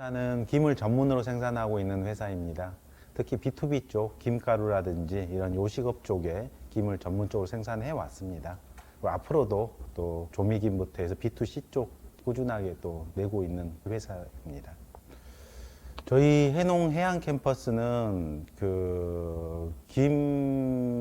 회사는 김을 전문으로 생산하고 있는 회사입니다. 특히 B2B 쪽 김가루라든지 이런 요식업 쪽에 김을 전문적으로 생산해 왔습니다. 앞으로도 또 조미김부터 해서 B2C 쪽 꾸준하게 또 내고 있는 회사입니다. 저희 해농 해양 캠퍼스는 그 김을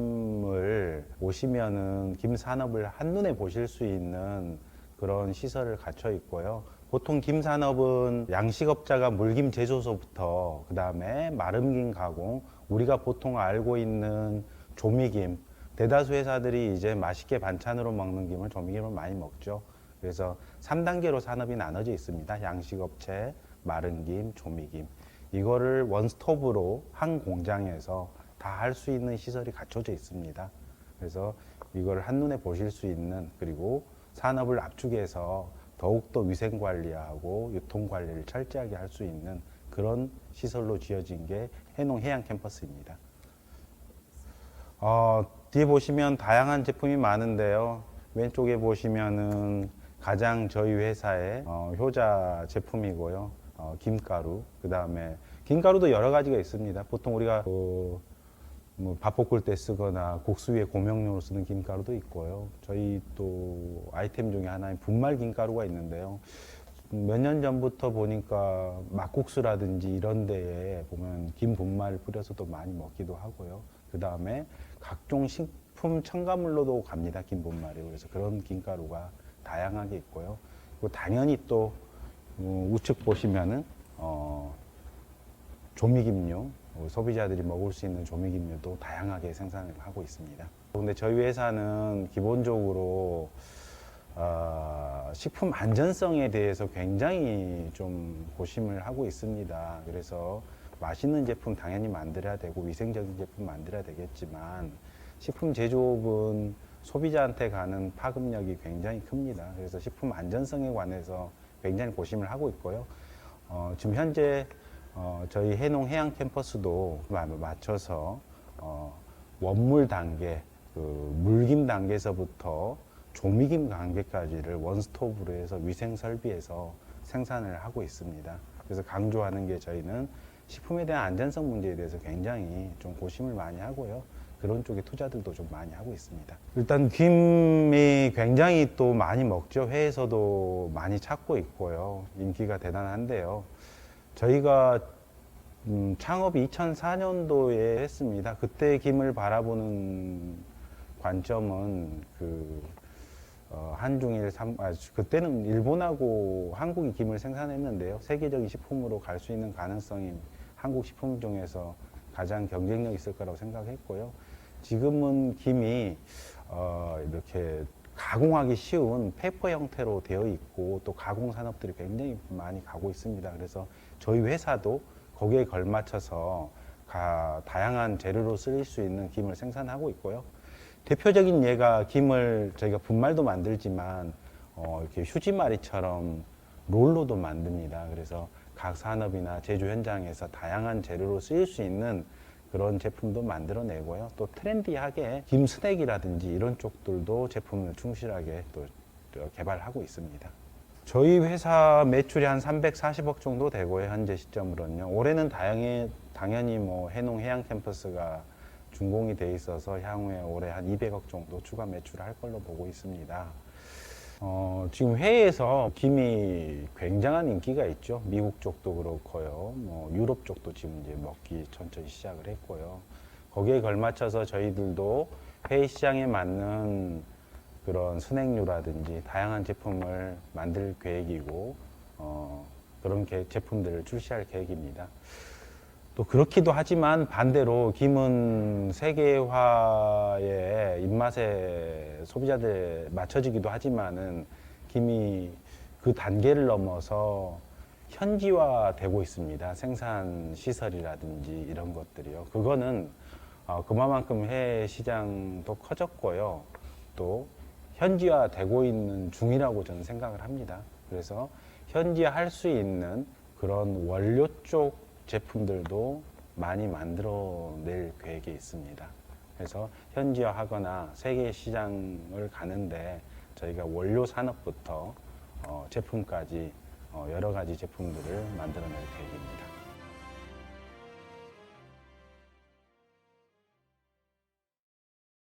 오시면은 김 산업을 한눈에 보실 수 있는 그런 시설을 갖춰 있고요. 보통 김 산업은 양식업자가 물김 제조소부터 그 다음에 마름김 가공, 우리가 보통 알고 있는 조미김, 대다수 회사들이 이제 맛있게 반찬으로 먹는 김을 조미김을 많이 먹죠. 그래서 3단계로 산업이 나눠져 있습니다. 양식업체, 마른김, 조미김. 이거를 원스톱으로 한 공장에서 다 할 수 있는 시설이 갖춰져 있습니다. 그래서 이걸 한눈에 보실 수 있는 그리고 산업을 압축해서 더욱더 위생 관리하고 유통 관리를 철저하게 할 수 있는 그런 시설로 지어진 게 해농 해양 캠퍼스입니다. 어, 뒤에 보시면 다양한 제품이 많은데요. 왼쪽에 보시면은 가장 저희 회사의 어, 효자 제품이고요. 어, 김가루, 그 다음에 김가루도 여러 가지가 있습니다. 보통 우리가 그, 뭐밥 볶을 때 쓰거나 국수 위에 고명료로 쓰는 김가루도 있고요. 저희 또 아이템 중에 하나인 분말 김가루가 있는데요. 몇 년 전부터 보니까 막국수라든지 이런 데에 보면 김 분말을 뿌려서도 많이 먹기도 하고요. 그 다음에 각종 식품 첨가물로도 갑니다. 김 분말이. 그래서 그런 김가루가 다양하게 있고요. 그리고 당연히 또 어, 우측 보시면은 어, 조미김류 어, 소비자들이 먹을 수 있는 조미김류도 다양하게 생산을 하고 있습니다. 근데 저희 회사는 기본적으로 어, 식품 안전성에 대해서 굉장히 좀 고심을 하고 있습니다. 그래서 맛있는 제품 당연히 만들어야 되고 위생적인 제품 만들어야 되겠지만 식품 제조업은 소비자한테 가는 파급력이 굉장히 큽니다. 그래서 식품 안전성에 관해서 굉장히 고심을 하고 있고요. 어, 지금 현재 어, 저희 해농 해양 캠퍼스도 마- 맞춰서 어, 원물 단계, 그 물김 단계에서부터 조미김 단계까지를 원스톱으로 해서 위생 설비에서 생산을 하고 있습니다. 그래서 강조하는 게 저희는 식품에 대한 안전성 문제에 대해서 굉장히 좀 고심을 많이 하고요. 그런 쪽에 투자들도 좀 많이 하고 있습니다. 일단 김이 굉장히 또 많이 먹죠. 회에서도 많이 찾고 있고요. 인기가 대단한데요. 저희가 음, 창업이 2004년도에 했습니다. 그때 김을 바라보는 관점은 그 어, 한중일 삼, 아, 그때는 일본하고 한국이 김을 생산했는데요. 세계적인 식품으로 갈 수 있는 가능성이 한국 식품 중에서 가장 경쟁력 있을 거라고 생각했고요. 지금은 김이 어, 이렇게 가공하기 쉬운 페이퍼 형태로 되어 있고 또 가공 산업들이 굉장히 많이 가고 있습니다. 그래서 저희 회사도 거기에 걸맞춰서 가, 다양한 재료로 쓰일 수 있는 김을 생산하고 있고요. 대표적인 예가 김을 저희가 분말도 만들지만 어, 이렇게 휴지마리처럼 롤로도 만듭니다. 그래서 각 산업이나 제조 현장에서 다양한 재료로 쓰일 수 있는 그런 제품도 만들어내고요. 또 트렌디하게 김 스낵이라든지 이런 쪽들도 제품을 충실하게 또 개발하고 있습니다. 저희 회사 매출이 한 340억 정도 되고요. 현재 시점으로는요. 올해는 다양히, 당연히 뭐 해농 해양 캠퍼스가 준공이 돼 있어서 향후에 올해 한 200억 정도 추가 매출을 할 걸로 보고 있습니다. 어, 지금 해외에서 김이 굉장한 인기가 있죠. 미국 쪽도 그렇고요. 뭐 유럽 쪽도 지금 이제 먹기 천천히 시작을 했고요. 거기에 걸맞춰서 저희들도 해외 시장에 맞는 그런 순행류라든지 다양한 제품을 만들 계획이고 어, 그런 계- 제품들을 출시할 계획입니다. 또 그렇기도 하지만 반대로 김은 세계화의 입맛에 소비자들 맞춰지기도 하지만은 김이 그 단계를 넘어서 현지화되고 있습니다. 생산 시설이라든지 이런 것들이요. 그거는 어, 그만큼 해외 시장도 커졌고요. 또 현지화되고 있는 중이라고 저는 생각을 합니다. 그래서 현지화할 수 있는 그런 원료 쪽 제품들도 많이 만들어낼 계획이 있습니다. 그래서 현지화하거나 세계 시장을 가는데 저희가 원료 산업부터 어, 제품까지 어, 여러 가지 제품들을 만들어낼